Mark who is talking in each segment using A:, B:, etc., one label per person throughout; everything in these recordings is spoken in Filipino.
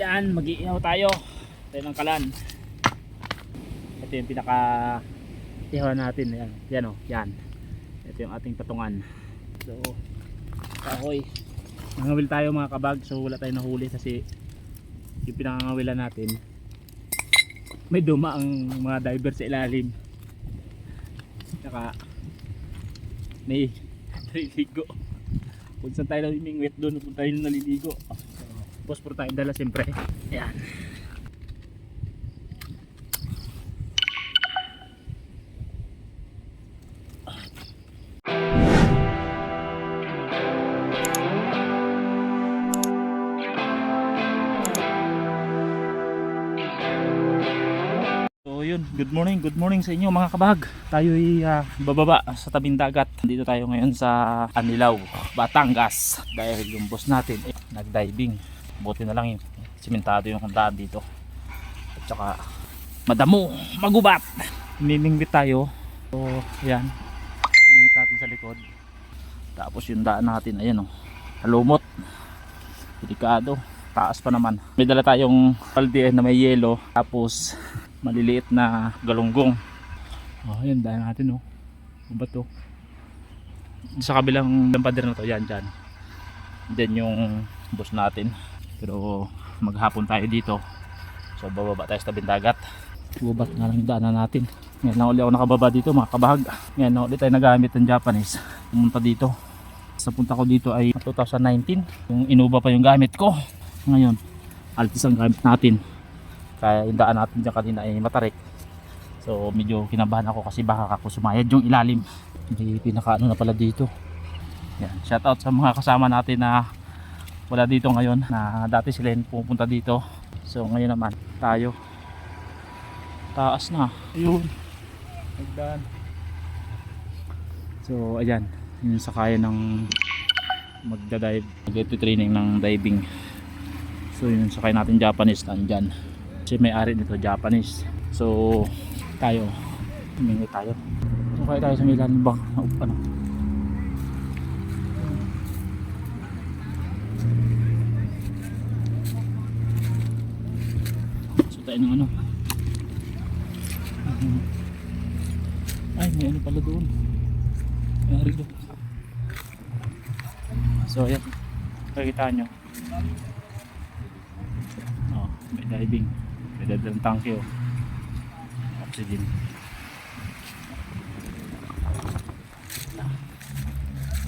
A: Yan, mag-iinaw tayo. Tayo ng kalan. Ito yung pinaka ihaw natin. Yan, yan o, yan. Ito yung ating patungan. So, kahoy. Nangawil tayo mga kabag. So, wala tayong nahuli kasi yung pinangangawilan natin may duma ang mga diver sa ilalim. Saka may naliligo. Kung saan tayo namimingwit doon, kung tayo naliligo. Pospor tayo dala siyempre. Ayan. Yun, good morning, good morning sa inyo mga kabahag. Tayo ay ah, bababa sa tabing dagat. Dito tayo ngayon sa Anilaw, Batangas. Dahil yung boss natin eh, nag-diving. Buti na lang yung simentado yung handaan dito. At saka madamo, magubat. Niningwit tayo. So yan, niningwit natin sa likod. Tapos yung daan natin, ayan o, halumot. Delikado. Taas pa naman. May dala tayong palde na may yelo. Tapos maliliit na galunggong. Oh, yan dahil natin oh. Ano ba to? Sa kabilang lampader na to, yan dyan. Then yung boss natin. Pero maghapon tayo dito. So bababa tayo sa tabing dagat. Gubat nga lang daanan natin. Ngayon na uli ako nakababa dito mga kabahag. Ngayon na uli tayo nagamit ng Japanese. Pumunta dito. Sa punta ko dito ay 2019. Yung inuba pa yung gamit ko. Ngayon, altis ang gamit natin kaya yung daan natin dyan kanina ay matarik so medyo kinabahan ako kasi baka ako sumayad yung ilalim may pinaka ano na pala dito yan shout out sa mga kasama natin na wala dito ngayon na dati sila pupunta dito. So ngayon naman tayo. Taas na. Ayun. Nagdaan. So ayan. Yun sa kaya ng magda-dive. Mag-training ng diving. So yun sakay natin Japanese nandyan. Kasi may-ari nito Japanese. So tayo. Humingi tayo. So kaya tayo sa Milan bang ano so tayo ng ano ay may ano pala doon may-ari doon so ayan nakikita nyo oh, may diving may dadalang tangke oh. Oxygen.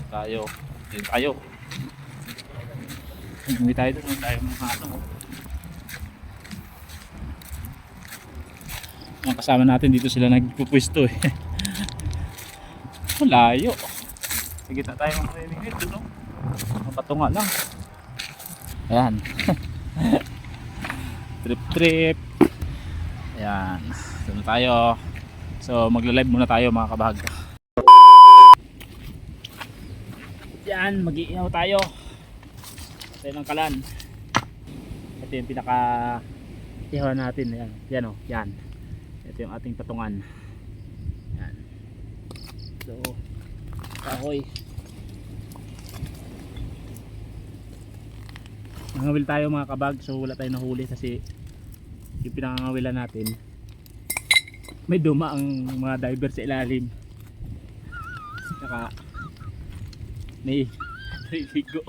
A: Tayo. Tayo. Hindi tayo doon. Tayo mga ano. Mga kasama natin dito sila nagpupwesto eh. Malayo. Sige na tayo mga kaibigan dito no. Mapatunga lang. Ayan. trip trip ayan doon tayo so magla-live muna tayo mga kabahag yan mag-iinaw tayo tayo ng kalan ito yung pinaka ihaw natin yan yan o yan ito yung ating patungan. Yan. So kahoy. Nangawil tayo mga kabag. So wala tayong nahuli kasi yung pinangangawilan natin may duma ang mga diver sa ilalim. Saka may naliligo.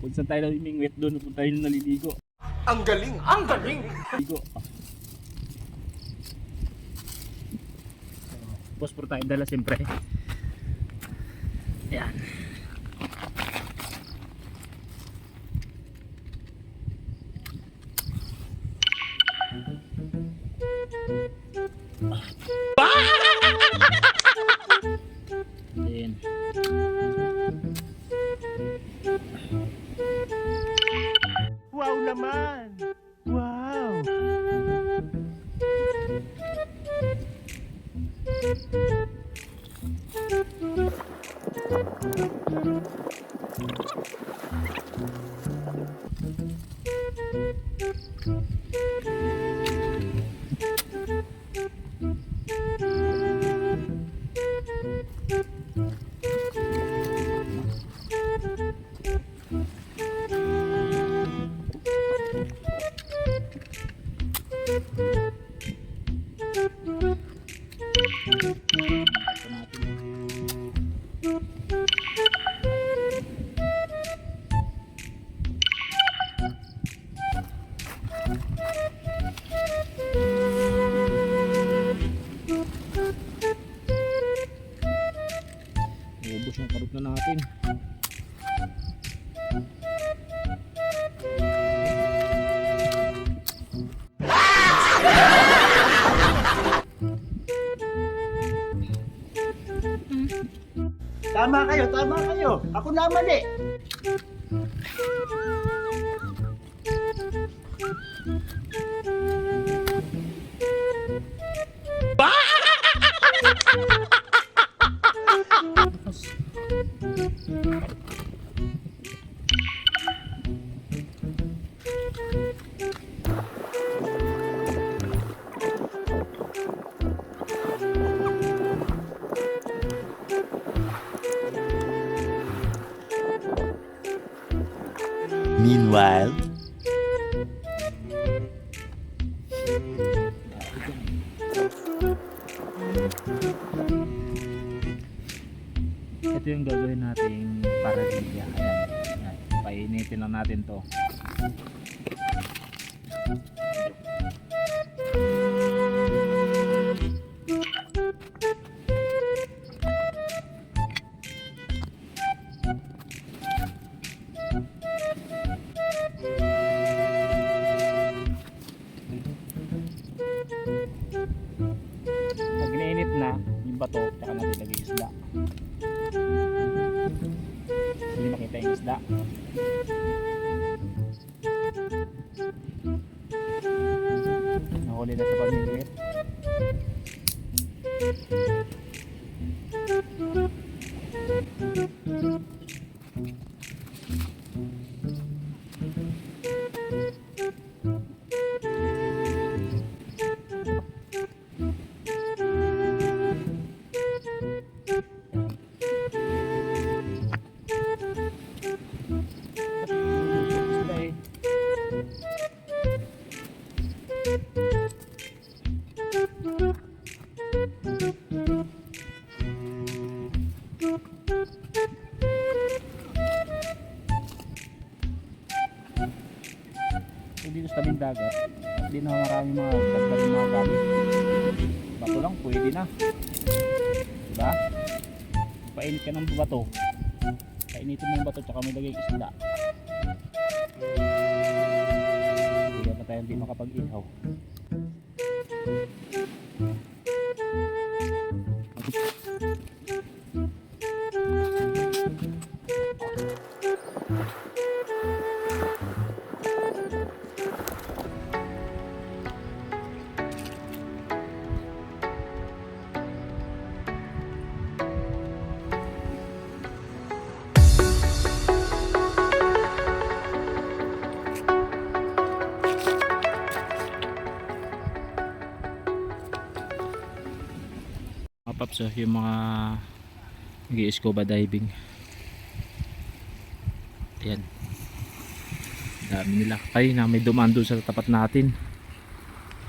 A: Kung saan tayo namimingwit doon kung tayo naliligo.
B: Ang galing! Ang galing!
A: ligo pospor tayo dala siyempre
B: Tama kayo, tama kayo. Ako na mali.
A: Ito yung gagawin nating paradilya. Ayan. Ayan. Painitin lang natin to. Bato. Painitin mo yung bato tsaka may lagay isda. Oh, yung mga nag scuba diving. Ayan. Dami nila. Kaya na may dumaan doon sa tapat natin.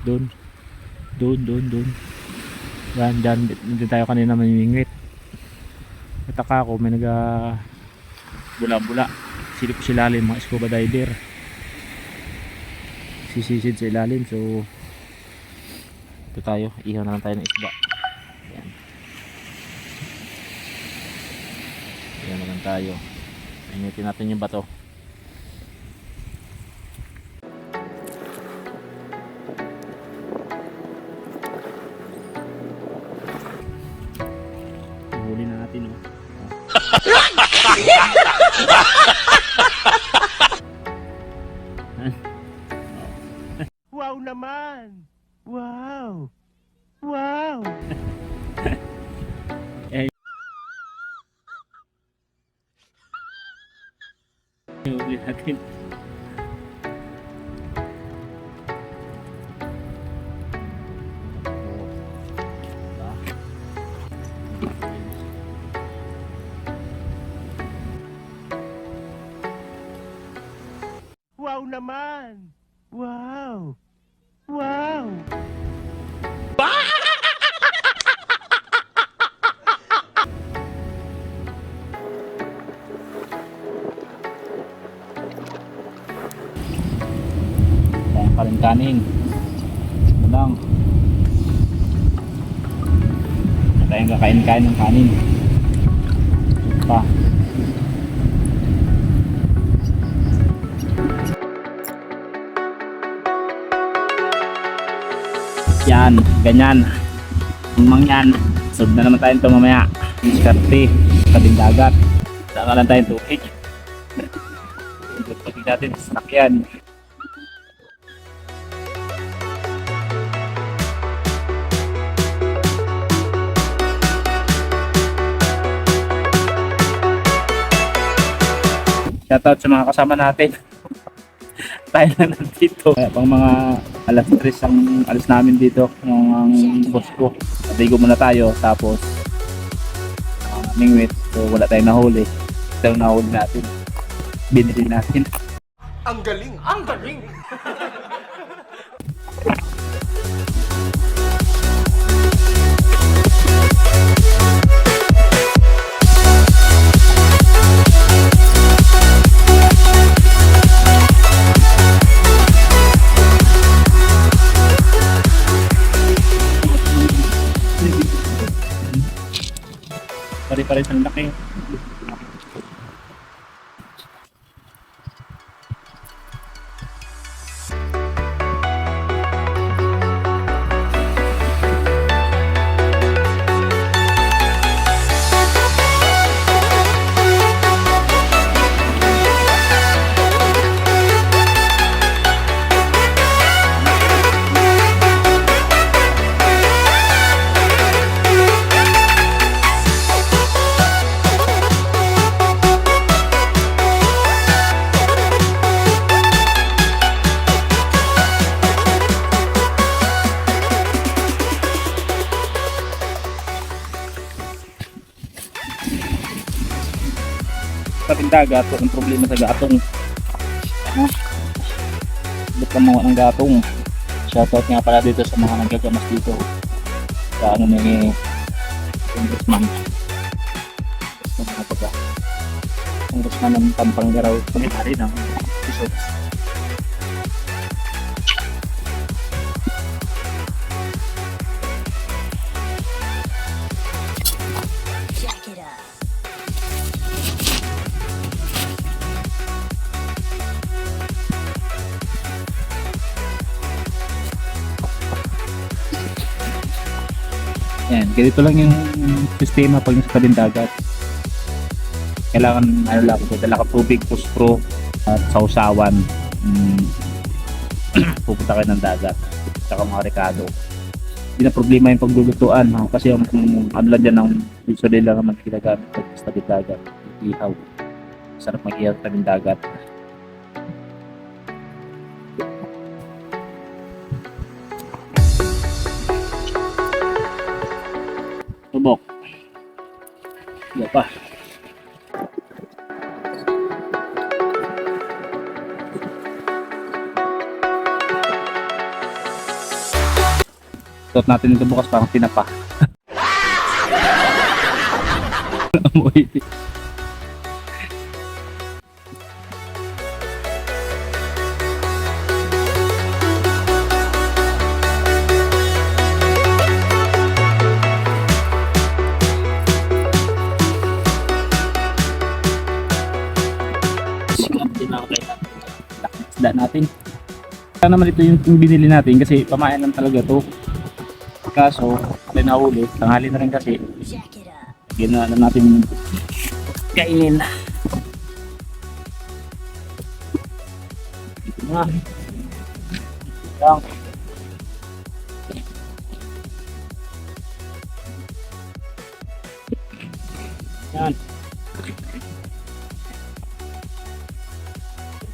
A: Doon doon doon doon yan dyan. Hindi tayo kanina mamimingwit. Nataka ako may naga bula bula silip sa ilalim mga scuba diver. Sisisid sa ilalim so ito tayo. Ihaw na lang tayo ng isda Ayan naman tayo. Initin natin yung bato. Kanin. Lang. Tayong kakain-kain ng kanin. Pa. Yan, ganyan. Umang yan. Sub na naman tayo ito mamaya. Diskarte, tabing dagat. Saka lang tayong tubig. Tubig natin sa sakyan. Shoutout sa mga kasama natin. Tayo lang nandito. Kaya pang mga alas 3 ang alis namin dito ng ang boss ko. Naligo muna tayo tapos uh, mingwit. So wala tayong nahuli. Ito yung nahuli natin. Binili natin.
C: Ang galing! Ang galing!
A: Pare-pares ang laki. Dagat, walang problema sa gatong. Ano? Ba't ka mawa ng gatong? Shoutout nga pala dito sa mga nagagamas dito. Sa ano ni Congressman. Congressman? Congressman ng Pampangaraw. Pagkakari ng episodes. Ganito lang yung sistema pag sa tabing dagat. Kailangan, ano lang, dala ka tubig, puspro, at sausawan. Mm, pupunta kayo ng dagat. Tsaka mga rekado. Hindi na problema yung paglulutuan. Ha? Kasi yung, yung ano lang dyan, ang usually lang naman ginagamit sa tabing dagat. Ihaw. Sarap mag-ihaw sa tabing dagat. Iya pa. Suot natin ito bukas parang tinapa. Amoy. Naman ito yung, yung binili natin kasi pamain lang talaga to. Kaso, may nahuli. Tanghali na rin kasi. Ginawa na natin kainin. Ito na. Lang. Yan.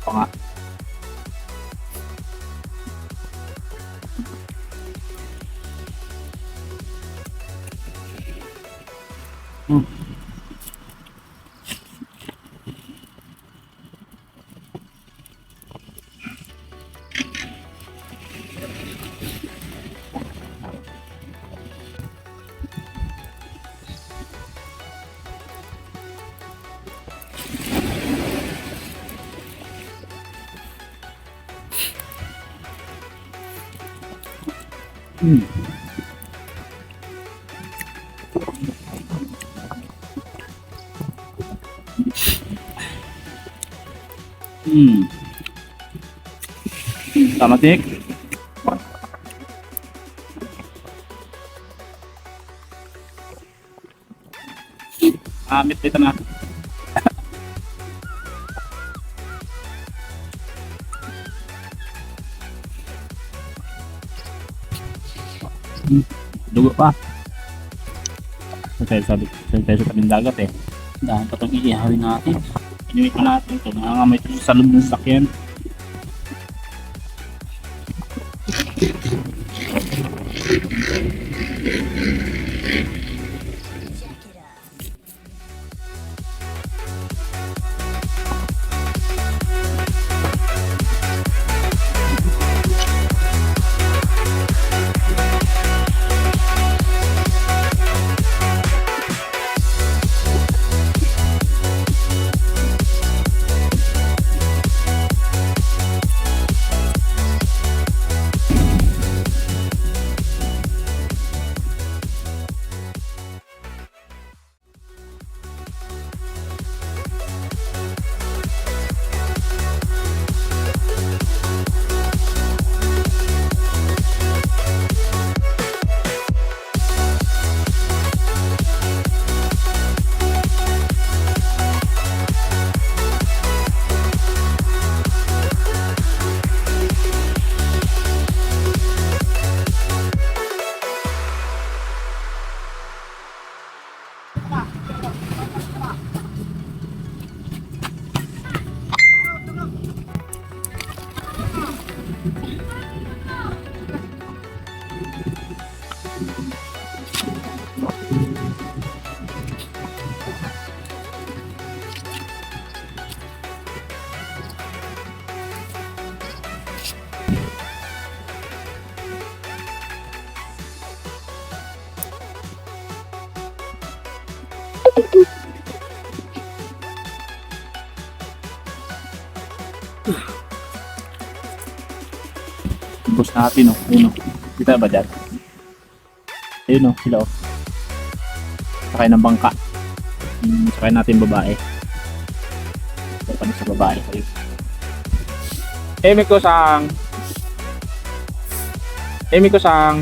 A: Ito nga. Tama, Tik? Amit dito na. Dugo pa. Sa tayo sabi, sa tayo sa tabing dagat eh. Dahil pa itong iihawin natin. Inuwi pa natin ito. Nangangamay ito sa loob sakyan. Natin oh. Ayun. Kita ba dyan? Ayun oh. Sila oh. Sakay ng bangka. Hmm, sakay natin babae. Sakay pa sa babae. Ayun. Emi ko sang. Emi ko sang.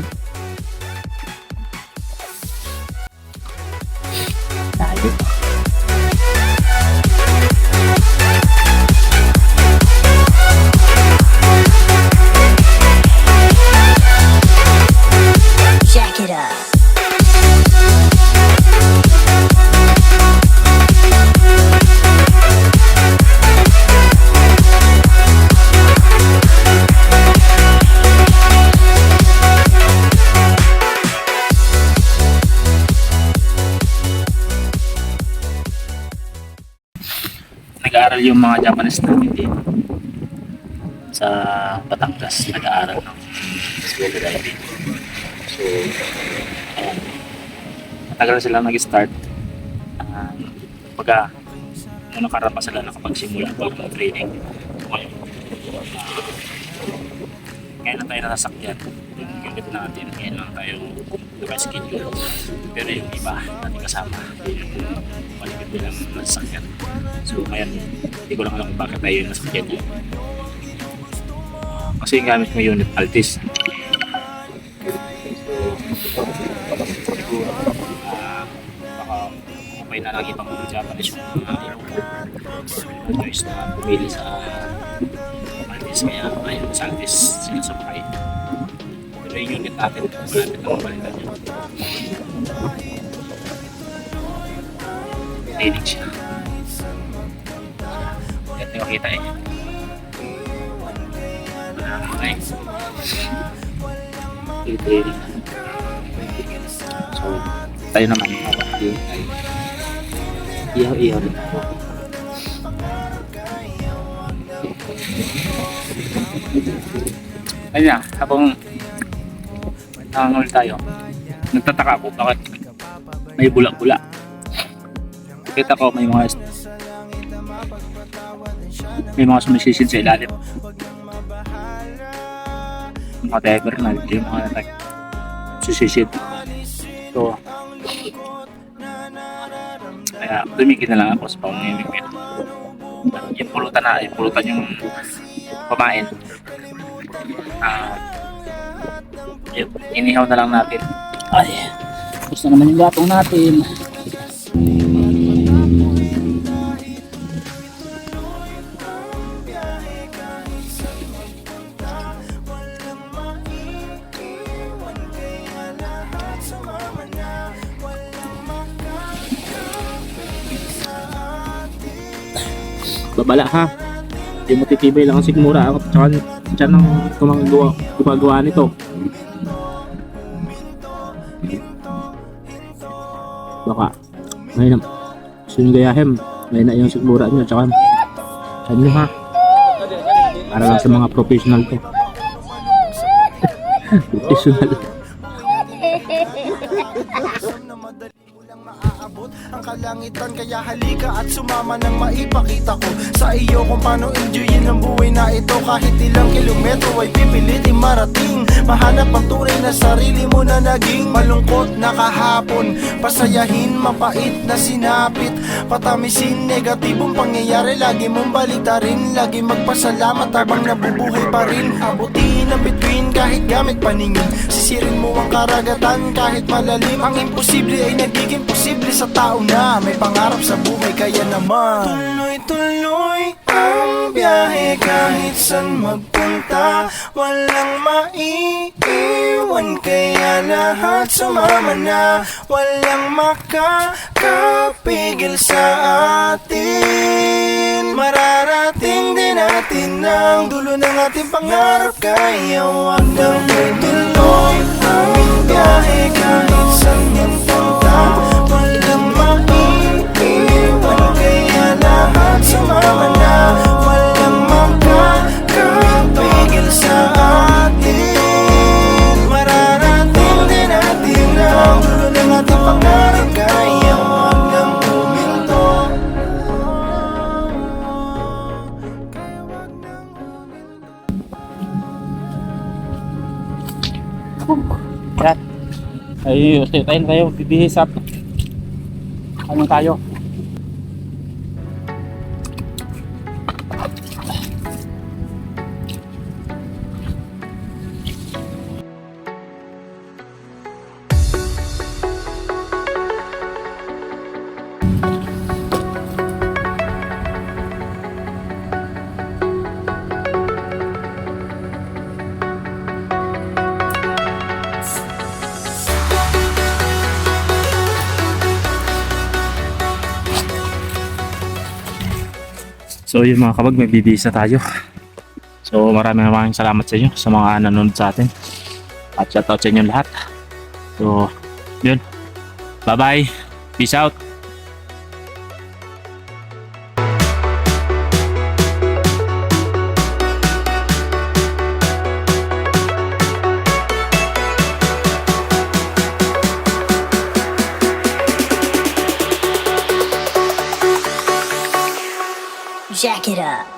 A: Nag-aaral yung mga Japanese namin dito sa Batangas nag-aaral. Ng scuba diving so ayan. Matagal sila nag-start. Uh, pagka nung nakaraan pa sila nakapagsimula pa ng training. Ngayon ah, ngayon lang tayo nasasakyan. Yung unit natin ngayon lang tayo naka-schedule pero yung iba natin kasama. yung maligid nilang nasasakyan So ngayon, hindi ko lang alam kung bakit tayo yung nasa kanya. Kasi yung gamit mo unit Altis. So, siguro, ah, baka okay na lang ibang mga Japanese yung mga yung choice na pumili sa Altis. Kaya ayun, sa Altis sila sumakay. Pero yung unit natin, malapit lang mabalitan yun. Training siya. Yan yung kita eh. Okay. Na. So, tayo naman habang tayo. Ihaw-ihaw rin ako. Ayun na, habang nangangal tayo, nagtataka ako bakit may bula-bula. Kita ko may mga may mga sumisisid sa ilalim. Mga diver na, yung mga nag sisisid. So, kaya tumigil na lang ako sa pamimigit. Yung pulutan na, yung pulutan yung pamain. Ah, yun, inihaw na lang natin. Ay, gusto naman yung gatong natin. Babala ha? Hindi mo titibay lang ang sigmura ako tsaka dyan ang gumagawa, gumagawa nito. Baka ngayon na sinigayahin ngayon na yung sigmura nyo tsaka dyan nyo ha? Para lang sa mga professional to professional
C: Kaya halika at sumama nang maipakita ko Sa iyo kung paano enjoyin ang buhay na ito. Kahit ilang kilometro ay pipilitin marating Mahanap ang tunay na sarili mo na naging Malungkot na kahapon. Pasayahin mapait na sinapit. Patamisin negatibong pangyayari. Lagi mong balitarin Lagi magpasalamat habang nabubuhay pa rin. Abutin ang bituin kahit gamit paningin Sisirin mo ang karagatan kahit malalim. Ang imposible ay nagiging posible sa tao na May pangarap sa buhay. Kaya naman Tuloy-tuloy ang biyahe kahit saan magpunta Walang maiiwan. Kaya lahat sumama na Walang makakapigil sa atin. Mararating din natin ang dulo ng ating pangarap. Kaya wag nang tuloy ang biyahe. Kahit saan yan punta Walang maiiwan. Kaya lahat sumama na sa atin Mararating din natin ang dulo ng ating pangarap Kaya wag nang huminto
A: Yan. Ay, tayo tayo, bibihis up. Ano tayo? So yun mga kabag, may bibihis na tayo. So maraming maraming salamat sa inyo sa mga nanonood sa atin. At shoutout sa inyo lahat. So, yun. Bye-bye. Peace out.
D: It up.